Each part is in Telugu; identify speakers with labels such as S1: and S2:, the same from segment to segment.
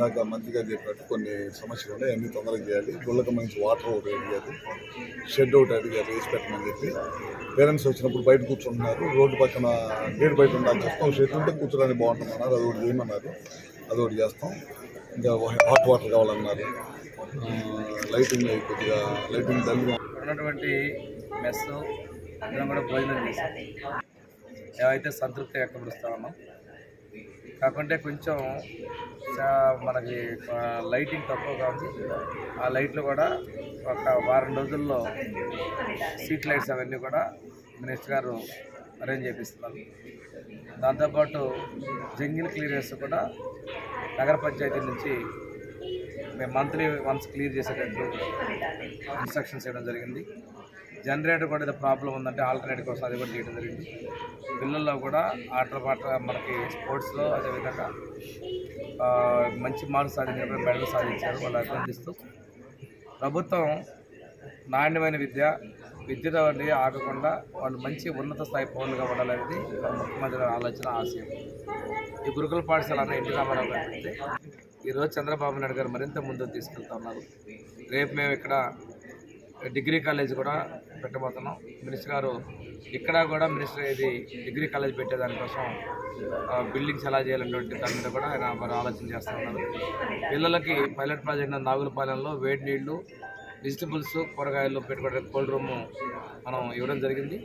S1: ఇందాక మంత్రి గారు చెప్పినట్టు కొన్ని సమస్యలు ఉన్నాయి అన్ని తొందరగా చేయాలి. గుళ్ళకి మంచి వాటర్ ఒకటి అడిగారు షెడ్ ఒకటి అడిగారు వేసి పెట్టమని చెప్పి. పేరెంట్స్ వచ్చినప్పుడు బయట కూర్చుంటున్నారు. రోడ్డు పక్కన గేట్ బయట ఉండాలి చేస్తాం షెడ్ ఉంటే కూర్చోడానికి బాగుంటుందన్నారు. అది ఒకటి చేయమన్నారు. అది ఒకటి చేస్తాం. ఇంకా హాట్ వాటర్ కావాలన్నారు. లైటింగ్ కొద్దిగా లైటింగ్ తల్లి
S2: ఉన్నటువంటి మెస్ అందరం కూడా భోజనం చేసాం. మేమైతే సంతృప్తి వ్యక్తపరుస్తా ఉన్నాం కాకుంటే కొంచెం మనకి లైటింగ్ తక్కువగా ఉంది ఆ లైట్లు కూడా ఒక వారం రోజుల్లో స్ట్రీట్ లైట్స్ అవన్నీ కూడా మినిస్టర్ గారు అరేంజ్ చేపిస్తున్నారు. దాంతోపాటు జంగిల్ క్లియరెన్స్ కూడా నగర పంచాయతీ నుంచి మేము మంత్లీ వన్స్ క్లియర్ చేసేటట్టు ఇన్స్ట్రక్షన్స్ ఇవ్వడం జరిగింది. జనరేటర్ కూడా ఏదో ప్రాబ్లం ఉందంటే ఆల్టర్నేట్ కోసం అది కూడా చేయడం జరిగింది. పిల్లల్లో కూడా ఆటల పాట మనకి స్పోర్ట్స్లో అదేవిధంగా మంచి మార్క్స్ సాధించినప్పుడు మెడల్ సాధించారు వాళ్ళు అభినందిస్తూ. ప్రభుత్వం నాణ్యమైన విద్య విద్యతో వంటి ఆగకుండా వాళ్ళు మంచి ఉన్నత స్థాయి పౌరులుగా ఉండాలనేది ముఖ్యమంత్రి ఆలోచన ఆశయం. ఈ గురుకుల పాఠశాల అన్న ఎన్టీ రామారావు గారు పెడితే ఈరోజు చంద్రబాబు నాయుడు గారు మరింత ముందుకు తీసుకెళ్తా ఉన్నారు. రేపు మేము ఇక్కడ డిగ్రీ కాలేజ్ కూడా పెట్టబోతున్నాం. మినిస్టర్ గారు ఇక్కడ కూడా మినిస్టర్ ఇది డిగ్రీ కాలేజ్ పెట్టేదానికోసం ఆ, బిల్డింగ్స్ ఎలా చేయాలనేటువంటి దాని మీద కూడా ఆయన మరి ఆలోచన చేస్తూ ఉన్నారు. పిల్లలకి పైలట్ ప్రాజెక్ట్ నాగులపాలెంలో వేడి నీళ్ళు వెజిటబుల్స్ కూరగాయలు పెట్టుకోవడానికి కోల్డ్ రూమ్ మనం ఇవ్వడం జరిగింది.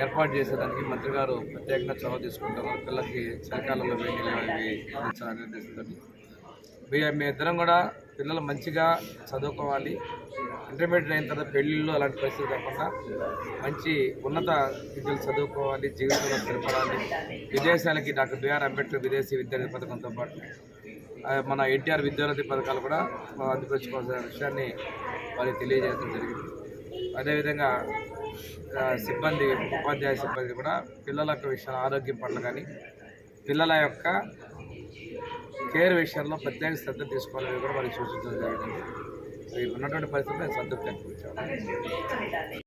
S2: ఏర్పాటు చేసేదానికి మంత్రి గారు ప్రత్యేకంగా చొరవ తీసుకుంటున్నారు పిల్లలకి చలికాలంలో వేడి నీళ్ళు అందించాలనే ఉద్దేశంతో మేము మీ ఇద్దరం కూడా పిల్లలు మంచిగా చదువుకోవాలి. ఇంటర్మీడియట్ అయిన తర్వాత పెళ్ళిళ్ళు అలాంటి పరిస్థితి కాకుండా మంచి ఉన్నత విద్యలు చదువుకోవాలి జీవితంలో స్థిరపడాలి. విదేశాలకి డాక్టర్ బిఆర్ అంబేద్కర్ విదేశీ విద్యార్థి పథకంతో పాటు మన ఎన్టీఆర్ విద్యార్థి పథకాలు కూడా మనం విషయాన్ని వారికి తెలియజేయడం జరిగింది. అదేవిధంగా సిబ్బంది ఉపాధ్యాయ సిబ్బంది కూడా పిల్లల యొక్క విషయాలు ఆరోగ్యం పట్ల కానీ పిల్లల యొక్క కేర్ విషయంలో ప్రత్యేక శ్రద్ధ తీసుకోవాలని కూడా మనకి సూచించడం జరిగింది. ఉన్నటువంటి పరిస్థితుల్లో నేను సంతృప్తి వ్యక్తం